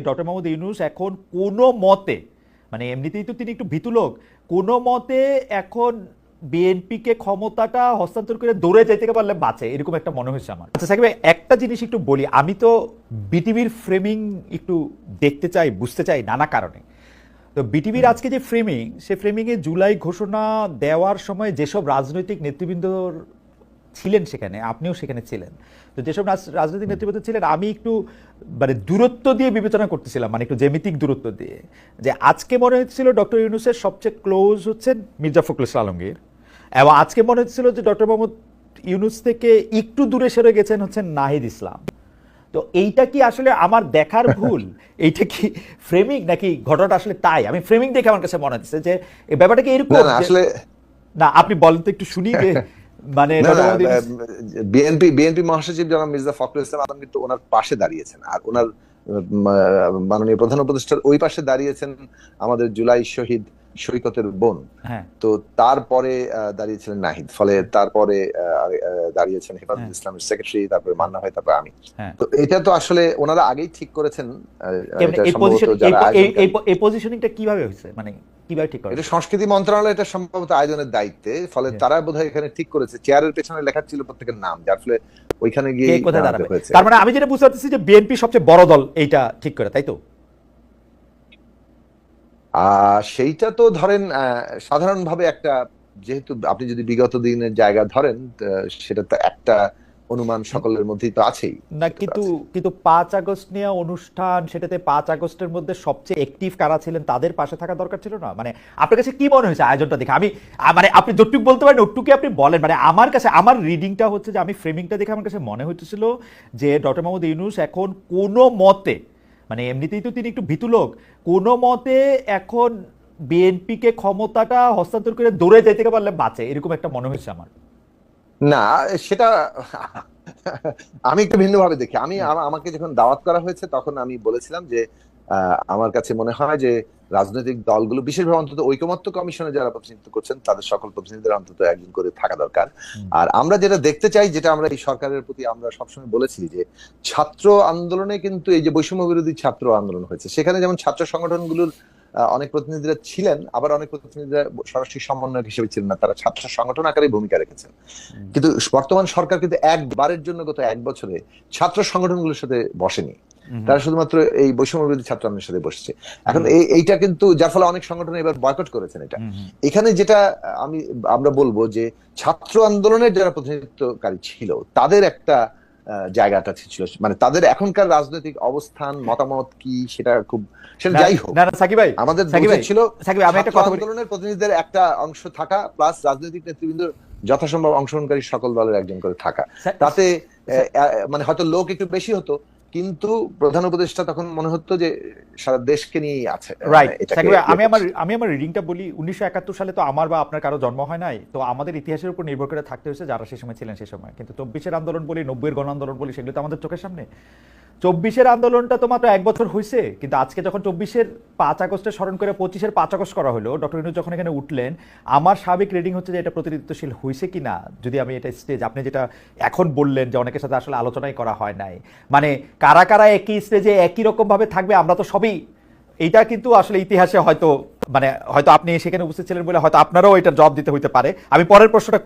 Doctor Mohammad Yunus এখন কোনো মতে মানে এমনিতেই তো তিনি একটু ভীতু লোক কোনো মতে এখন বিএনপিকে ক্ষমতাটা হস্তান্তর করে দৌড়ে যাইতে পারলে বাঁচে এরকম একটা মনে হয়েছে আমার। আচ্ছা সাকিব একটা জিনিস একটু বলি আমি তো বিটিভির ফ্রেমিং একটু দেখতে চাই বুঝতে চাই নানা কারণে। তো বিটিভির আজকে যে ফ্রেমিং সে ফ্রেমিংয়ে জুলাই ঘোষণা দেওয়ার সময় যেসব রাজনৈতিক নেতৃবৃন্দর ছিলেন সেখানে আপনিও সেখানে ছিলেন। তো যেসব রাজনৈতিক নেতৃবৃন্দ ছিলেন আমি একটু মানে দূরত্ব দিয়ে বিবেচনা করতেছিলাম মানে একটু জ্যামিতিক দূরত্ব দিয়ে। যে আজকে মনে হচ্ছিল ডক্টর ইউনুসের সবচেয়ে ক্লোজ হচ্ছেন মির্জা ফখরুল ইসলাম আলমগীর এবং আজকে মনে হচ্ছিল যে ডক্টর মোহাম্মদ ইউনুস থেকে একটু দূরে সরে গেছেন হচ্ছেন নাহিদ ইসলাম। তো এইটা কি আসলে আমার দেখার ভুল? এইটা কি ফ্রেমিং নাকি ঘটনাটা আসলে তাই? আমি ফ্রেমিং দেখে আমার কাছে মনে হচ্ছে যে ব্যাপারটা কি এরকম আসলে না আপনি বলেন তো একটু শুনি যে মানে বিএনপি বিএনপি মহাসচিব জনাব মির্জা ফখরুল ইসলাম আলম কিন্তু ওনার পাশে দাঁড়িয়েছেন। আর ওনার মাননীয় প্রধান উপদেষ্টার ওই পাশে দাঁড়িয়েছেন আমাদের জুলাই শহীদ সৈকতের বোন। হ্যাঁ। তো তারপরে দাঁড়িয়েছিলেন নাহিদ। ফলে তারপরে দাঁড়িয়েছেন হেফাজত হ্যাঁ। ইসলামের সেক্রেটারি তারপরে মান্না হয় তারপরে আমি। হ্যাঁ। তো এটা তো আসলে ওনারা আগেই ঠিক করেছেন এই পজিশনিংটা কীভাবে হয়েছে? মানে কীভাবে ঠিক করে এটা সংস্কৃতি মন্ত্রণালয় এটা সম্ভবত আয়োজনের দায়িত্বে ফলে হ্যাঁ। তারা বোধহয় এখানে ঠিক করেছে। চেয়ারের পেছনে লেখা ছিল প্রত্যেকের নাম যার ফলে ওইখানে গিয়ে কোথায় দাঁড়াবে? তার মানে আমি যেটা বুঝতে পারতেছি যে বিএনপি সবচেয়ে বড় দল এইটা ঠিক করে তাই তো? আহ সেইটা তো ধরেন আহ, সাধারণভাবে একটা যেহেতু আপনি যদি বিগত দিনের জায়গা ধরেন সেটা তো একটা অনুমান সকলের মধ্যেই তো আছেই। না কিন্তু কিন্তু পাঁচ আগস্ট নিয়ে অনুষ্ঠান সেটাতে পাঁচ আগস্টের মধ্যে সবচেয়ে অ্যাক্টিভ কারা ছিলেন তাদের পাশে থাকা দরকার ছিল না? মানে আপনার কাছে কি মনে হয়েছে আয়োজনটা দেখে? আমি মানে আপনি যতটুকু বলতে পারেন ওটুকু আপনি বলেন। মানে আমার কাছে আমার রিডিংটা হচ্ছে যে আমি ফ্রেমিংটা দেখে আমার কাছে মনে হইতেছিল যে ডক্টর মোহাম্মদ ইউনুস এখন কোনো মতে মানে এমনিতেই তো তিনি একটু ভীতু লোক কোনো মতে এখন বিএনপিকে ক্ষমতাটা হস্তান্তর করে দৌড়ে যাইতে পারলে বাঁচে এরকম একটা মনে হয়েছে আমার। না সেটা আমি একটু ভিন্ন ভাবে দেখি। আমি আমাকে যখন দাওয়াত করা হয়েছে তখন আমি বলেছিলাম যে আমার কাছে মনে হয় যে রাজনৈতিক দলগুলো বিশেষভাবে অন্তত ঐকমত্য কমিশনে যারা প্রতিনিধিত্ব করছেন তাদের সকল প্রতিনিধিদের অন্তত একজন করে থাকা দরকার। আর আমরা যেটা দেখতে চাই যেটা আমরা এই সরকারের প্রতি আমরা সবসময় বলেছি যে ছাত্র আন্দোলনে কিন্তু এই যে বৈষম্য বিরোধী ছাত্র আন্দোলন হয়েছে সেখানে যেমন ছাত্র সংগঠনগুলোর অনেক প্রতিনিধিরা ছিলেন আবার অনেক প্রতিনিধিরা সরাসরি সমন্বয়ক হিসেবে ছিলেন না। তারা ছাত্র সংগঠন আকারে ভূমিকা রেখেছেন। কিন্তু বর্তমান সরকার কিন্তু একবারের জন্য গত এক বছরে ছাত্র সংগঠনগুলোর সাথে বসেনি। তারা শুধুমাত্র এই বৈষম্য বিরোধী ছাত্র আন্দোলনের সাথে বসছে। এখন এই এইটা কিন্তু যার ফলে অনেক সংগঠন এবার বয়কট করেছেন এটা। এখানে যেটা আমি আমরা বলব যে ছাত্র আন্দোলনের যারা প্রতিনিধিত্বকারী ছিল তাদের একটা আহ, জায়গাটা ছিল। মানে তাদের এখনকার রাজনৈতিক অবস্থান মতামত কি সেটা খুব সেটা যাই হোক। না না সাকিব ভাই আমাদের ছিল সাকিব আমি একটা কথা আন্দোলনের প্রতিনিধিদের একটা অংশ থাকা প্লাস রাজনৈতিক নেতৃবৃন্দ যথাসম্ভব অংশগ্রহণকারী সকল দলের একজন করে থাকা। তাতে মানে হয়তো লোক একটু বেশি হতো কিন্তু প্রধান উপদেষ্টা তখন মনে হতো যে সারা দেশকে নিয়েই আছে রাইট আমি আমার আমি আমার রিডিংটা বলি উনিশশো একাত্তর সালে তো আমার বা আপনার কারও জন্ম হয় নাই তো আমাদের ইতিহাসের উপর নির্ভর করে থাকতে হয়েছে যারা সে সময় ছিলেন সে সময়। কিন্তু চব্বিশের আন্দোলন বলি নব্বইয়ের গণ আন্দোলন বলি সেগুলো তো আমাদের চোখের সামনে। চব্বিশের আন্দোলনটা তো মাত্র এক বছর হয়েছে কিন্তু আজকে যখন চব্বিশের পাঁচ আগস্টে স্মরণ করে পঁচিশের পাঁচ আগস্ট করা হলো, ডক্টর ইনুজ যখন এখানে উঠলেন, আমার স্বাভাবিক রিডিং হচ্ছে যে এটা প্রতিনিধিত্বশীল হয়েছে কি না যদি আমি এটা স্টেজ আপনি যেটা এখন বললেন যে অনেকের সাথে আসলে আলোচনাই করা হয় নাই। মানে কারা কারা একই স্টেজে একই রকম ভাবে থাকবে, আমরা তো সবই, এইটা কিন্তু আসলে ইতিহাসে হয়তো মানে হয়তো আপনি সেখানে উপস্থিত ছিলেন বলে হয়তো আপনারাও এটা জব দিতে হইতে পারে। আমি পরের প্রশ্নটা